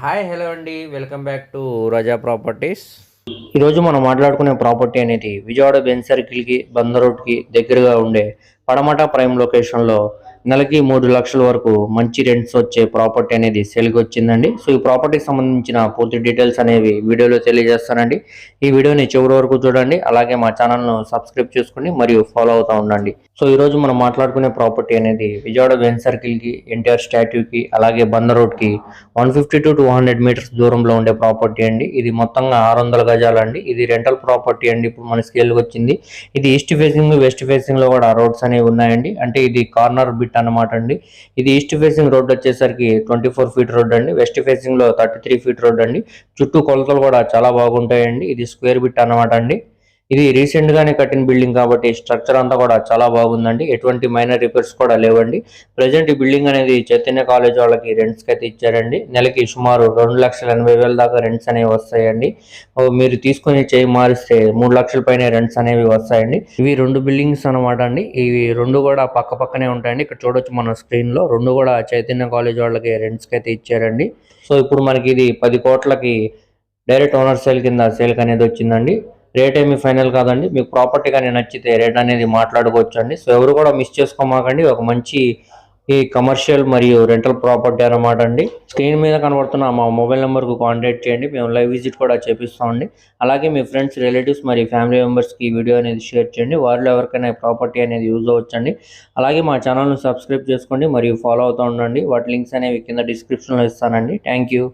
Hi hello అండి. Welcome back to Raza properties. ఈరోజు మనం మాట్లాడుకునే ప్రాపర్టీ అనేది విజయవాడ బెన్ సర్కిల్కి బందర్ రోడ్కి దగ్గరగా ఉండే పడమట ప్రైమ్ లొకేషన్లో నెలకి మూడు లక్షల వరకు మంచి రెంట్స్ వచ్చే ప్రాపర్టీ అనేది సేల్కి వచ్చిందండి. సో ఈ ప్రాపర్టీకి సంబంధించిన పూర్తి డీటెయిల్స్ అనేవి వీడియోలో తెలియజేస్తానండి. ఈ వీడియోని చివరి వరకు చూడండి. అలాగే మా ఛానల్ను సబ్స్క్రైబ్ చేసుకుని మరియు ఫాలో అవుతూ ఉండండి. సో ఈ రోజు మనం మాట్లాడుకునే ప్రాపర్టీ అనేది విజయవాడ వెన్ సర్కిల్కి ఎన్టీఆర్ స్టాట్యూకి అలాగే బందర్ రోడ్కి one fifty to two hundred meters దూరంలో ఉండే ప్రాపర్టీ అండి. ఇది మొత్తంగా ఆరు వందల గజాలండి. ఇది రెంటల్ ప్రాపర్టీ అండి. ఇప్పుడు మన స్కేల్కి వచ్చింది. ఇది ఈస్ట్ ఫేసింగ్ వెస్ట్ ఫేసింగ్లో కూడా రోడ్స్ అనేవి ఉన్నాయండి. అంటే ఇది కార్నర్ బిట్ అన్నమాట అండి. ఇది ఈస్ట్ ఫేసింగ్ రోడ్ వచ్చేసరికి ట్వంటీ ఫోర్ ఫీట్ రోడ్ అండి. వెస్ట్ ఫేసింగ్లో థర్టీ త్రీ ఫీట్ రోడ్ అండి. చుట్టూ కొలతలు కూడా చాలా బాగుంటాయండి. ఇది స్క్వేర్ బిట్ అన్నమాట అండి. ఇది రీసెంట్ గానే కట్టిన బిల్డింగ్ కాబట్టి స్ట్రక్చర్ అంతా కూడా చాలా బాగుందండి. ఎటువంటి మైనర్ రిపేర్స్ కూడా లేవండి. ప్రజెంట్ ఈ బిల్డింగ్ అనేది చైతన్య కాలేజ్ వాళ్ళకి రెంట్స్కి అయితే ఇచ్చారండి. నెలకి సుమారు రెండు లక్షల ఎనభై వేల దాకా రెంట్స్ అనేవి వస్తాయండి. మీరు తీసుకుని చేయి మారిస్తే మూడు లక్షల పైన రెంట్స్ అనేవి వస్తాయండి. ఇవి రెండు బిల్డింగ్స్ అన్నమాట అండి. ఇవి రెండు కూడా పక్క పక్కనే ఉంటాయండి. ఇక్కడ చూడొచ్చు మన స్క్రీన్లో. రెండు కూడా చైతన్య కాలేజ్ వాళ్ళకి రెంట్స్కి అయితే ఇచ్చారండి. సో ఇప్పుడు మనకి ఇది పది కోట్లకి డైరెక్ట్ ఓనర్ సేల్ కింద సేల్ అనేది వచ్చిందండి. రేట్ ఏమి ఫైనల్ కాదండి. మీకు ప్రాపర్టీ కానీ నచ్చితే రేట్ అనేది మాట్లాడుకోవచ్చు అండి సో ఎవరు కూడా మిస్ చేసుకోమాకండి. ఒక మంచి ఈ కమర్షియల్ మరియు రెంటల్ ప్రాపర్టీ అనమాట అండి. స్క్రీన్ మీద కనబడుతున్న మా మొబైల్ నెంబర్కు కాంటాక్ట్ చేయండి. మేము లైవ్ విజిట్ కూడా చేపిస్తామండి. అలాగే మీ ఫ్రెండ్స్ రిలేటివ్స్ మరియు ఫ్యామిలీ మెంబర్స్కి ఈ వీడియో అనేది షేర్ చేయండి. వారిలో ఎవరికైనా ప్రాపర్టీ అనేది యూజ్ అవ్వచ్చండి. అలాగే మా ఛానల్ను సబ్స్క్రైబ్ చేసుకోండి మరియు ఫాలో అవుతూ ఉండండి. వాటి లింక్స్ అనేవి కింద డిస్క్రిప్షన్లో ఇస్తానండి. Thank you.